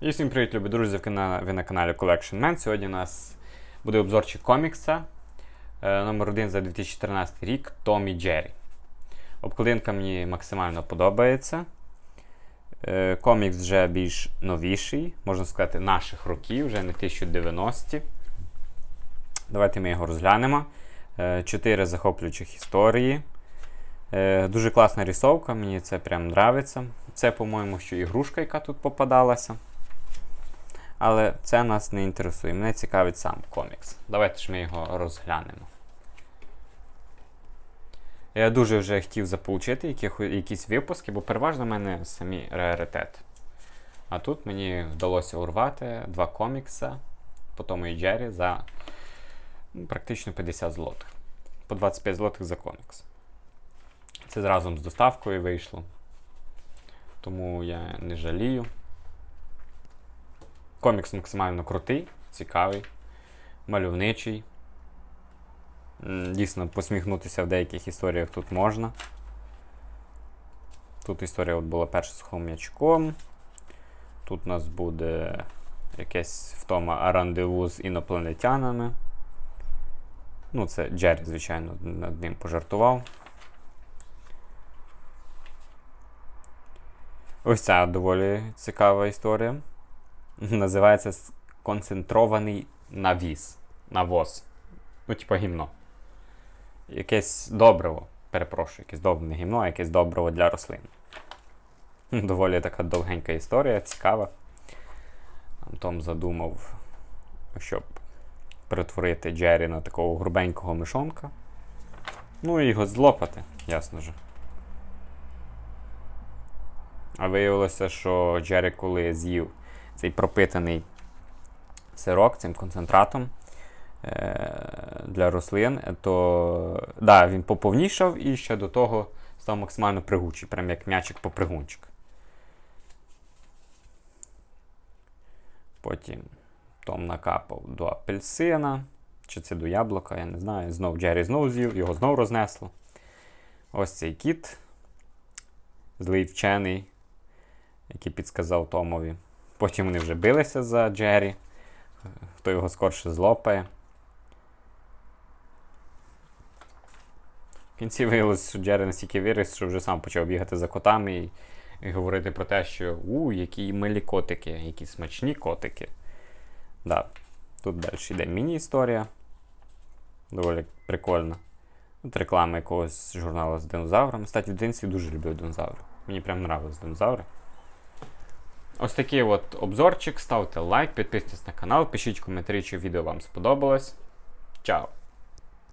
І всім привіт, любі друзі! Ви на, каналі Collection Man. Сьогодні у нас буде обзорчик комікса е, номер 1 за 2014 рік Том і Джері. Обкладинка мені максимально подобається. Е, комікс вже більш новіший, можна сказати, наших років, вже не 1090-ті. Давайте ми його розглянемо. Е, Чотири захоплюючих історії. Дуже класна рисовка, мені це прям нравиться. Це, по-моєму, що ігрушка, яка тут попадалася. Але це нас не інтересує. Мене цікавить сам комікс. Давайте ж ми його розглянемо. Я дуже вже хотів заполучити якісь випуски, бо переважно в мене самі раритети. А тут мені вдалося урвати два комікса по тому і Джері за ну, практично 50 злотих. По 25 злотих за комікс. Це разом з доставкою вийшло. Тому я не жалію. Комікс максимально крутий, цікавий, мальовничий. Дійсно, посміхнутися в деяких історіях тут можна. Тут історія от була перша з хом'ячком. Тут у нас буде якесь втома рандеву з інопланетянами. Ну, це Джері, звичайно, над ним пожартував. Ось ця доволі цікава історія. Називається концентрований навіс. Навоз. Ну, типа гімно. Якесь добриво. Перепрошую, якесь добре не гімно, а якесь добриво для рослин. Доволі така довгенька історія, цікава. Том задумав, щоб перетворити Джері на такого грубенького мишонка. Ну і його злопати, ясно ж. А виявилося, що Джері, коли з'їв цей пропитаний сирок цим концентратом е- для рослин, то да, він поповнішав і ще до того став максимально пригучий, прям як м'ячик-попригунчик. Потім Том накапав до апельсина, чи це до яблука, я не знаю. Знов Джері знов з'їв, його знов рознесло. Ось цей кіт, злий вчений, який підсказав Томові. Потім вони вже билися за Джері, хто його скорше злопає. В кінці виявилося, що Джері настільки виріс, що вже сам почав бігати за котами і, і говорити про те, що у, які милі котики, які смачні котики. Да. Тут далі йде міні-історія. Доволі прикольна. Тут реклама якогось журналу з динозаврами. Кстати, в дитинстві дуже любив динозаври. Мені прям нравились динозаври. Ось такий от обзорчик. Ставте лайк, підписуйтесь на канал, пишіть коментарі, чи відео вам сподобалось. Чао!